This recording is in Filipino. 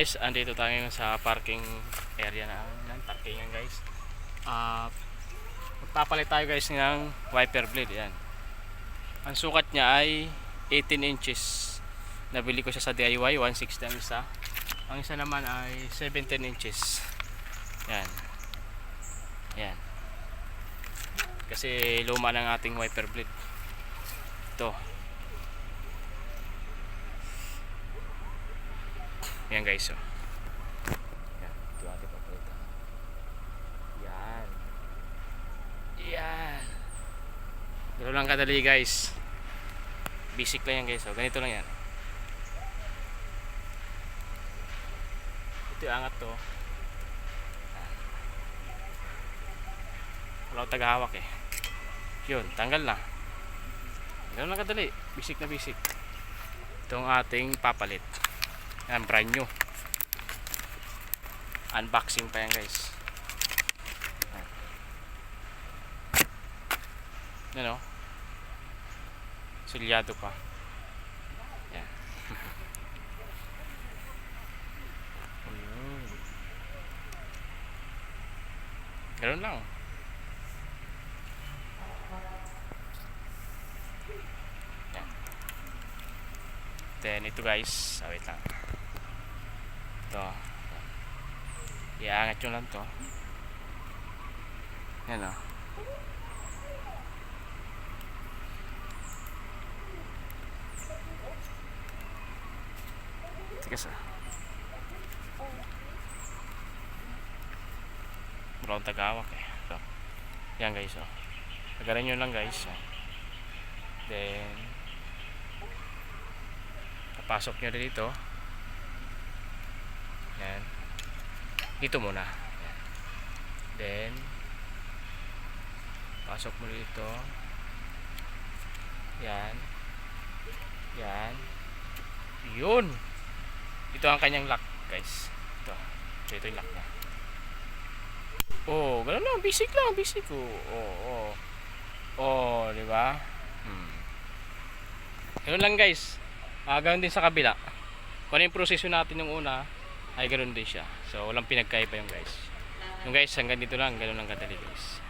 Guys, andito tayo sa parking area na yan, parkingan guys. Ah, magpapalit tayo guys ng wiper blade yan. Ang sukat niya ay 18 inches. Nabili ko siya sa DIY, 160 ang isa. Ang isa naman ay 17 inches. Yan. Yan. Kasi luma ng ating wiper blade. Ito. Yan guys, oh. Yan, ito ating papalitan. Yan. Yan. Ganun lang kadali guys. Basic lang yan guys, oh. Ganito lang yan. Ito yung angat to. Yan. Wala akong tagahawak eh. Yun, tanggal na. Ganun lang kadali. Basic na basic. Ito ang ating papalit. Yan, brand new. Unboxing pa yan guys. Yan. O. Sulyado pa. Yan. Ganun lang. Yan. Then ito guys, ah, wait lang. Ito. Iangat nyo lang to. Yan o. Tigas ah. Wala akong tagawak eh. So, yan guys oh. Tagalan nyo lang guys. Oh. Then, papasok nyo rin dito. Yan. Dito muna. Then, pasok mo dito. Yan. Yan. Yun. Ito ang kanyang lock, guys. Ito. So, ito yung lock niya. Oh, ganun lang. Basic lang. Basic. Oh, oh, oh. Oh, di ba? Hmm. Ganun lang, guys. Ah, ganun din sa kabila. Kung ano yung proseso natin yung una, ay ganun din siya. So, walang pinagkaiba yung guys. Yung guys, hanggang dito lang. Ganun lang kadali, guys.